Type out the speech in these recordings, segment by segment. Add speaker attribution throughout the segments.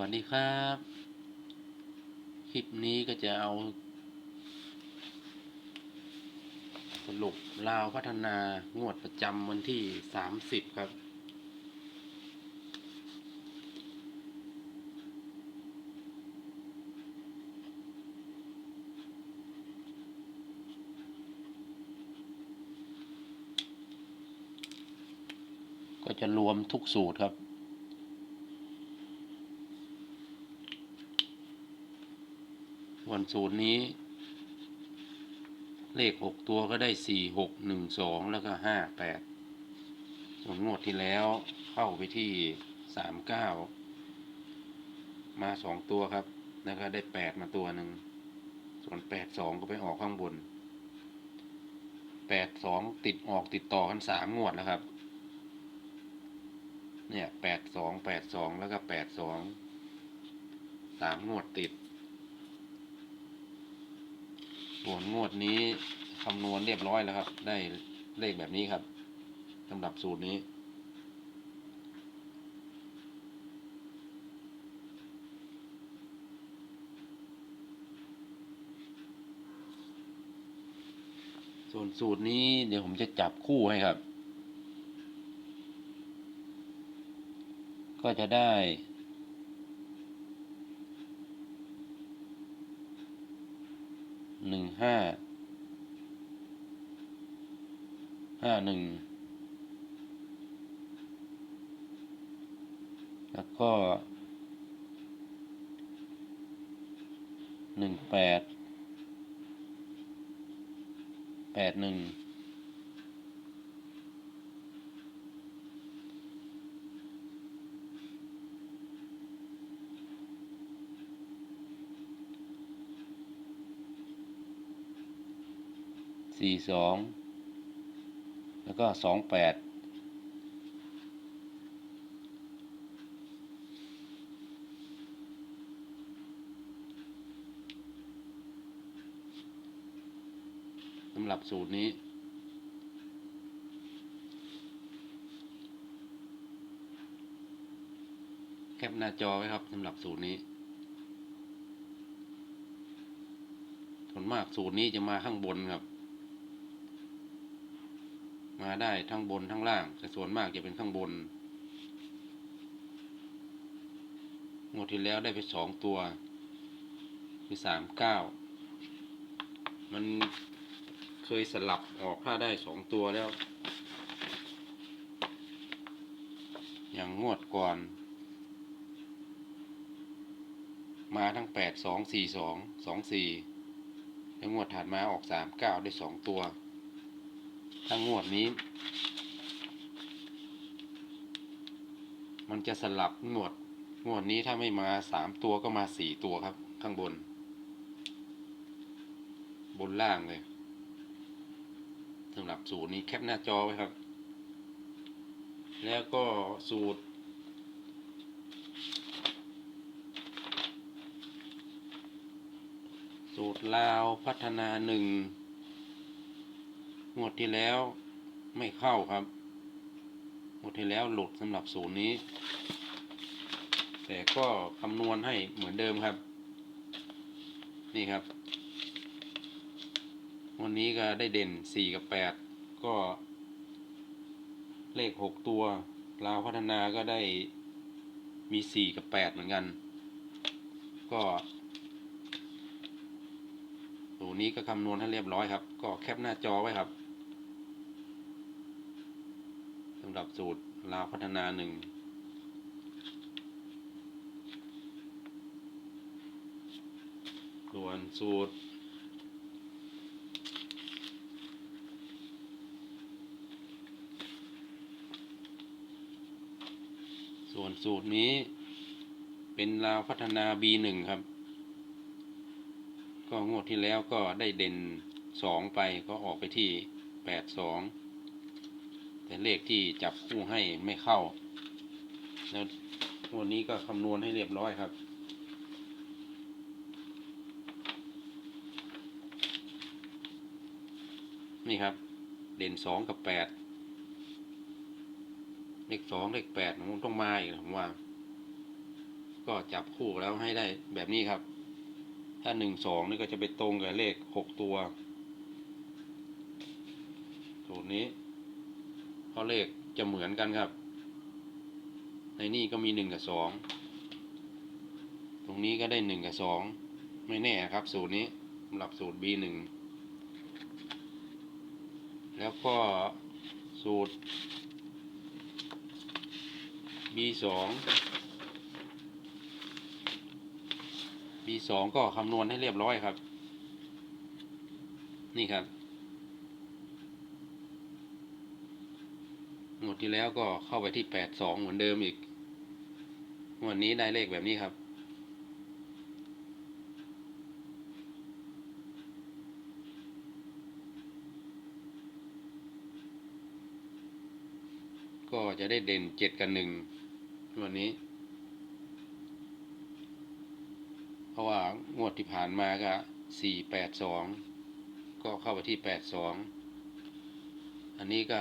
Speaker 1: วัสดีครับ คลิปนี้ก็จะเอา สรุปลาวพัฒนางวดประจำวันที่สามสิบครับ ก็จะรวมทุกสูตรครับ วันสูตรนี้ เลขหกตัวก็ได้สี่หกหนึ่งสองแล้วก็ห้าแปดส่วนงวดที่แล้วเข้าไปที่สามเก้ามาสองตัวครับ แล้วก็ได้แปดมาตัวหนึ่ง ส่วนแปดสองก็ไปออกข้างบนแปดสองติดออกติดต่อกันสามงวดแล้วครับ เนี่ยแปดสองแปดสองแล้วก็แปดสองสามงวดติด ส่วนงวดนี้คำนวณเรียบร้อยแล้วครับ ได้เลขแบบนี้ครับสำหรับสูตรนี้ ส่วนสูตรนี้เดี๋ยวผมจะจับคู่ให้ครับ ก็จะได้ หนึ่งห้าห้าหนึ่งแล้วก็หนึ่งแปดแปดหนึ่ง สี่สองแล้วก็สองแปดสำหรับสูตรนี้ แคปหน้าจอไว้ครับสำหรับสูตรนี้ส่วนมากสูตรนี้จะมาข้างบนครับ มาได้ทั้งบนทั้งล่าง แต่ส่วนมากจะเป็นข้างบน งวดที่แล้วได้ไปสองตัว คือสามเก้า มันเคยสลับออกถ้าได้สองตัวแล้ว อย่างงวดก่อน มาทั้งแปดสองสี่สองสองสี่แล้วงวดถัดมาออกสามเก้าได้สองตัว ถ้างวดนี้ มันจะสลับงวดงวดนี้ถ้าไม่มาสามตัวก็มาสี่ตัวครับ ข้างบน บนล่างเลยสำหรับสูตรนี้แคปหน้าจอไว้ครับ แล้วก็สูตร สูตรลาวพัฒนาหนึ่ง งวดที่แล้วไม่เข้าครับงวดที่แล้วหลุดสำหรับศูนย์นี้ แต่ก็คำนวณให้เหมือนเดิมครับ นี่ครับ วันนี้ก็ได้เด่นสี่กับแปดก็ เลขหกตัวลาวพัฒนาก็ได้มีสี่กับแปดเหมือนกัน ก็ตัวนี้ก็คำนวณให้เรียบร้อยครับ ก็แคปหน้าจอไว้ครับสำหรับสูตรลาวพัฒนาหนึ่งส่วนสูตร ส่วนสูตรนี้เป็นลาวพัฒนา B1 ครับ ก็งวดที่แล้วก็ได้เด่นสองไปก็ออกไปที่แปดสอง แต่เลขที่จับคู่ให้ไม่เข้า แล้ววดนี้ก็คำนวณให้เรียบร้อยครับ นี่ครับ เด่นสองกับแปดเลขสองเลขแปดมันต้องมาอีกผมว่า ก็จับคู่แล้วให้ได้แบบนี้ครับ ถ้าหนึ่งสองนี่ก็จะไปตรงกับเลขหกตัวสูตรนี้ เพราะเลขจะเหมือนกันครับ ในนี่ก็มีหนึ่งกับสองตรงนี้ก็ได้หนึ่งกับสองไม่แน่ครับ สูตรนี้สำหรับสูตร B หนึ่งแล้วก็สูตร B สอง B สองก็คำนวณให้เรียบร้อยครับ นี่ครับ งวดที่แล้วก็เข้าไปที่แปดสองเหมือนเดิมอีกงวดนี้ได้เลขแบบนี้ครับ ก็จะได้เด่นเจ็ดกับหนึ่งวันนี้ เพราะว่างวดที่ผ่านมาก็สี่แปดสองก็เข้าไปที่แปดสองอันนี้ก็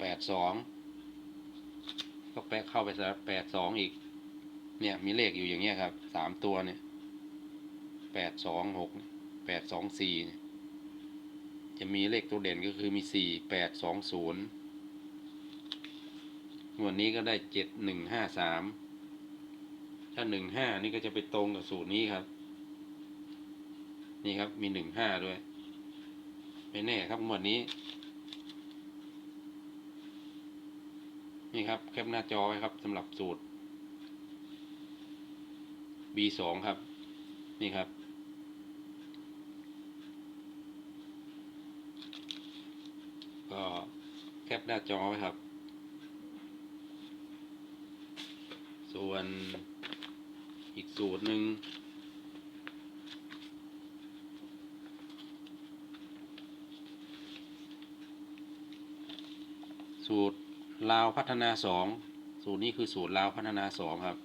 Speaker 1: แปดสอง ก็แปะเข้าไปแปดสองอีก เนี่ยมีเลขอยู่อย่างเงี้ยครับสามตัวเนี่ยแปดสองหกแปดสองสี่จะมีเลขตัวเด่นก็คือมีสี่แปดสองศูนย์งวดนี้ก็ได้เจ็ดหนึ่งห้าสามถ้าหนึ่งห้านี่ก็จะไปตรงกับสูตรนี้ครับ นี่ครับมีหนึ่งห้าด้วย ไม่แน่ครับงวดนี้ นี่ครับแคปหน้าจอไว้ครับสำหรับสูตร B สองครับ นี่ครับ ก็แคปหน้าจอไว้ครับ ส่วนอีกสูตรหนึ่งสูตร ลาวพัฒนาสองสูตรนี้คือสูตรลาวพัฒนาสองครับ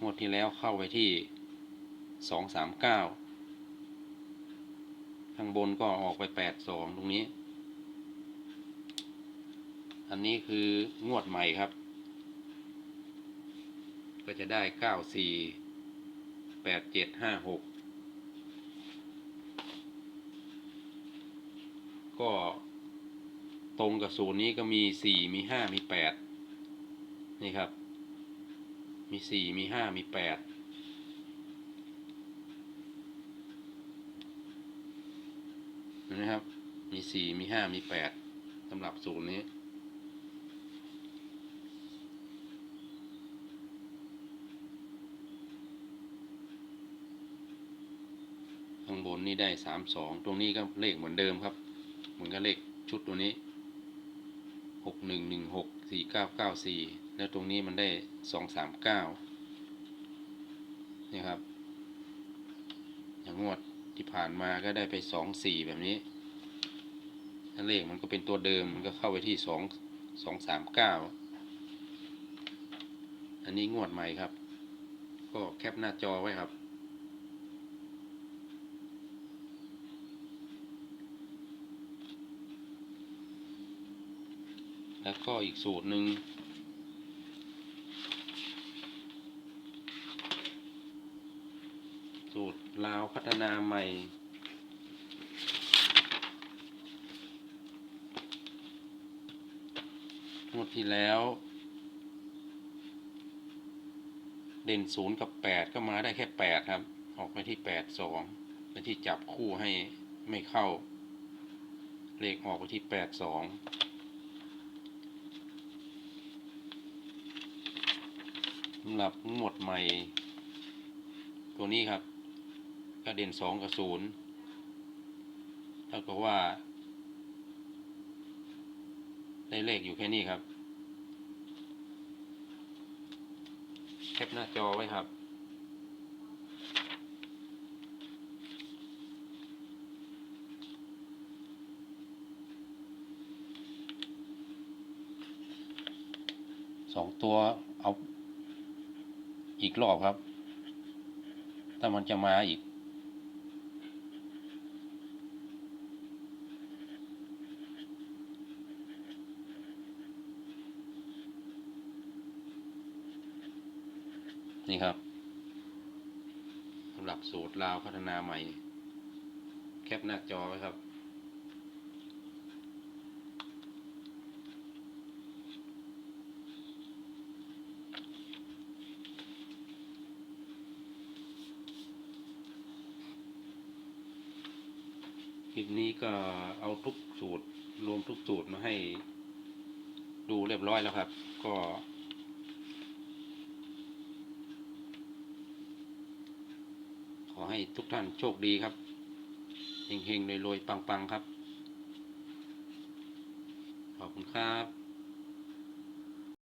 Speaker 1: งวดที่แล้วเข้าไปที่สองสามเก้าข้างบนก็ออกไปแปดสองตรงนี้ อันนี้คืองวดใหม่ครับ ก็จะได้เก้าสี่แปดเจ็ดห้าหกก็ ตรงกับศูนย์นี้ก็มีสี่มีห้ามีแปดนี่ครับ มีสี่มีห้ามีแปดเห็นะครับ มีสี่มีห้ามีแปดสำหรับศูนย์นี้ ข้างบนนี่ได้สามสองตรงนี้ก็เลขเหมือนเดิมครับ เหมือนกับเลขชุดตัวนี้ หกหนึ่งหนึ่งหกสี่เก้าเก้าสี่แล้วตรงนี้มันได้สองสามเก้านี่ครับ อย่างงวดที่ผ่านมาก็ได้ไปสองสี่แบบนี้เลขมันก็เป็นตัวเดิมมันก็เข้าไปที่สองสองสามเก้าอันนี้งวดใหม่ครับ ก็แคปหน้าจอไว้ครับ แล้วก็อีกสูตรหนึ่งสูตรลาวพัฒนาใหม่งวดที่แล้ว เด่นศูนย์กับแปดก็มาได้แค่แปดครับ ออกไปที่แปดสองเป็นที่จับคู่ให้ไม่เข้า เลขออกไปที่แปดสอง สำหรับหมวดใหม่ ตัวนี้ครับก็เด่นสองกับศูนย์เท่ากับว่า ได้เลขอยู่แค่นี้ครับแคปหน้าจอไว้ครับสองตัวเอา อีกรอบครับ ถ้ามันจะมาอีก นี่ครับหลักสูตรลาวพัฒนาใหม่ แคปหน้าจอไว้ครับ ก็เอาทุกสูตร รวมทุกสูตรมาให้ดูเรียบร้อยแล้วครับ ก็ ขอให้ทุกท่านโชคดีครับเฮงๆรวยๆปังๆครับ ขอบคุณครับ